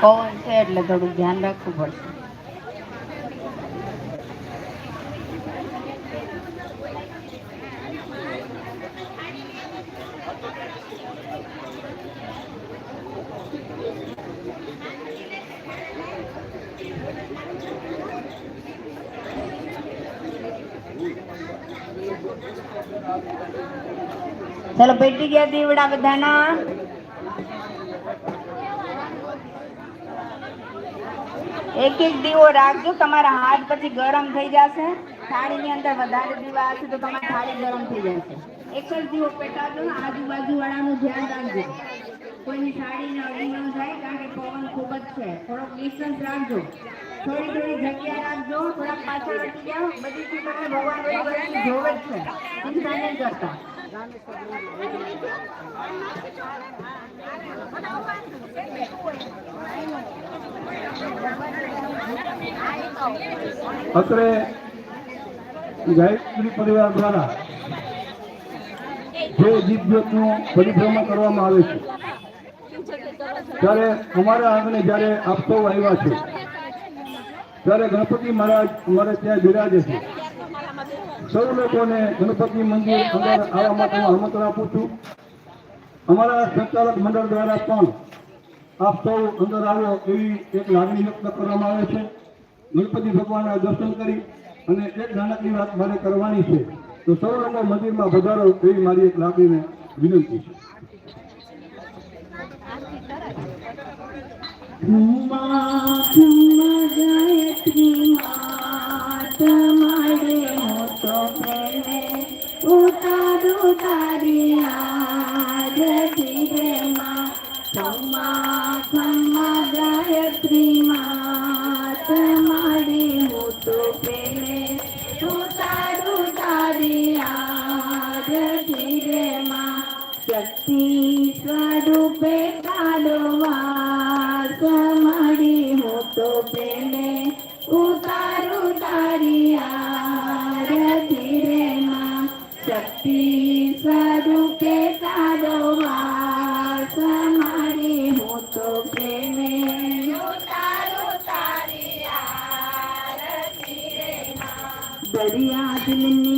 પવન છે એટલે થોડું ધ્યાન રાખવું પડશે. ચલો પેટી ગયા દીવડા બધાના. એક એક દીવો રાખજો. તમારા હાથ પછી ગરમ થઈ જશે. થાળીની અંદર વધારે દીવા હશે તો તમારી થાળી ગરમ થઈ જશે. એક જ દીવો પેટાજો ને આજુબાજુ વાળાનું ધ્યાન રાખજો. કોઈની થાળીને અડી ન જાય કારણ કે પવન ખૂબ જ છે. થોડોક ડિસ્ટન્સ રાખજો. થોડી થોડી જગ્યા રાખજો. થોડાક પાછળ હટી જાઓ. બધી તમને ભગવાન જોવે જ છે. ચિંતા નહીં કરતા. અત્રે ગાયત્રી પરિવાર દ્વારા જે દીપજ્યોતનું પરિભ્રમણ કરવામાં આવે છે, ત્યારે અમારા આંગણે જ્યારે આપતો આવ્યા છે, ત્યારે ગણપતિ મહારાજ અમારે ત્યાં બિરાજે છે. સૌ લોકોને ગણપતિ મંદિર અંદર આવવા માટે હું આમંત્રણ આપું છું. અમારા સંચાલક મંડળ દ્વારા પણ આપ અંદર આવ્યો એવી એક લાગણી વ્યક્ત કરવામાં આવે છે. ગણપતિ ભગવાનના દર્શન કરી અને એક નાનકડી વાત મારે કરવાની છે, તો સૌ મંદિરમાં વધારો એવી મારી એક લાગણીને વિનંતી છે. ગાયત્રી શક્તિ સ્વરૂપે કાલો વાસ મારી હું તો પ્રેમે ઉતારું તારી આરતી રે માં. શક્તિ સ્વરૂપે કાલો વાસ મારી હું તો પ્રેમે ઉતારું દરિયા દિલની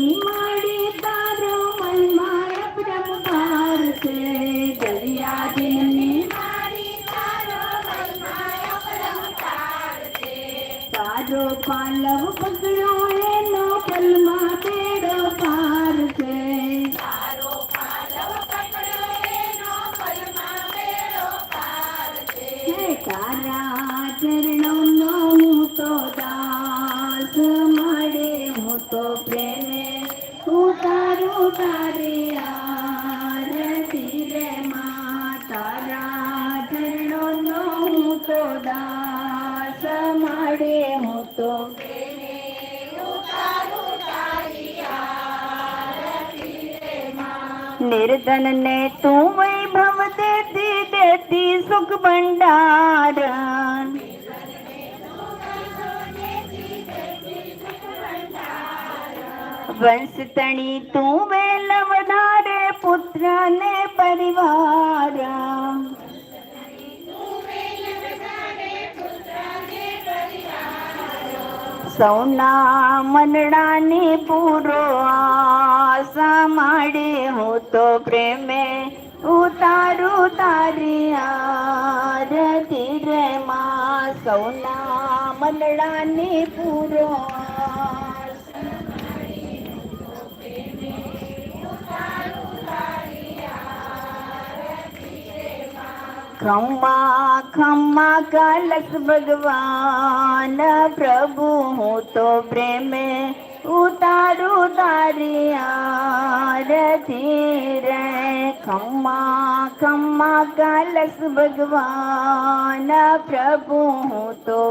પાલવ પકડો એનો પલમાં બેડો પાર છે તારો પાલવ પકડો એનો પલમાં બેડો પાર છે હે તારા હું તો દાસ મળે હું તો પ્રેમે. ઉતારું તારે આરતી રે મા તારા નિર્ધન ને તું વૈભવ દેતી દેતી સુખ ભંડાર વંશ તણી તું વેલ વધારે પુત્ર ને પરિવાર સૌના મનડાની પૂરો આશા માડે હું તો પ્રેમે ઉતારું તારી આરતી રે માં. સૌના મનડાની પૂરો ખમ્મા ખમ્મા કલશ ભગવાન પ્રભુ હું તો પ્રેમે ઉતારું તારી આરતી રે ખમ્મા ખમ્મા કલશ ભગવાન પ્રભુ હું તો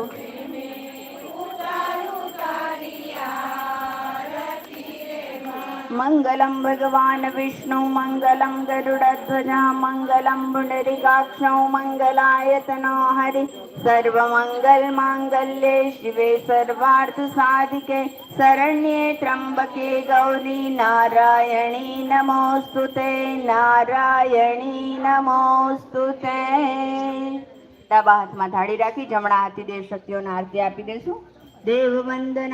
मङ्गलं भगवान् विष्णु मङ्गलं गरुडध्वजा मङ्गलं पुण्डरीकाक्षौ मङ्गलायतनो हरि सर्वमङ्गलमाङ्गल्ये शिवे सर्वार्थसाधिके शरण्ये त्र्यम्बके गौरी नारायणी नमोऽस्तु ते नारायणी नमोऽस्तु ते ડાબા હાથમાં થાળી રાખી જમણા હાથથી દેવ શક્તિઓને આરતી આપી દેશું દેવ વંદના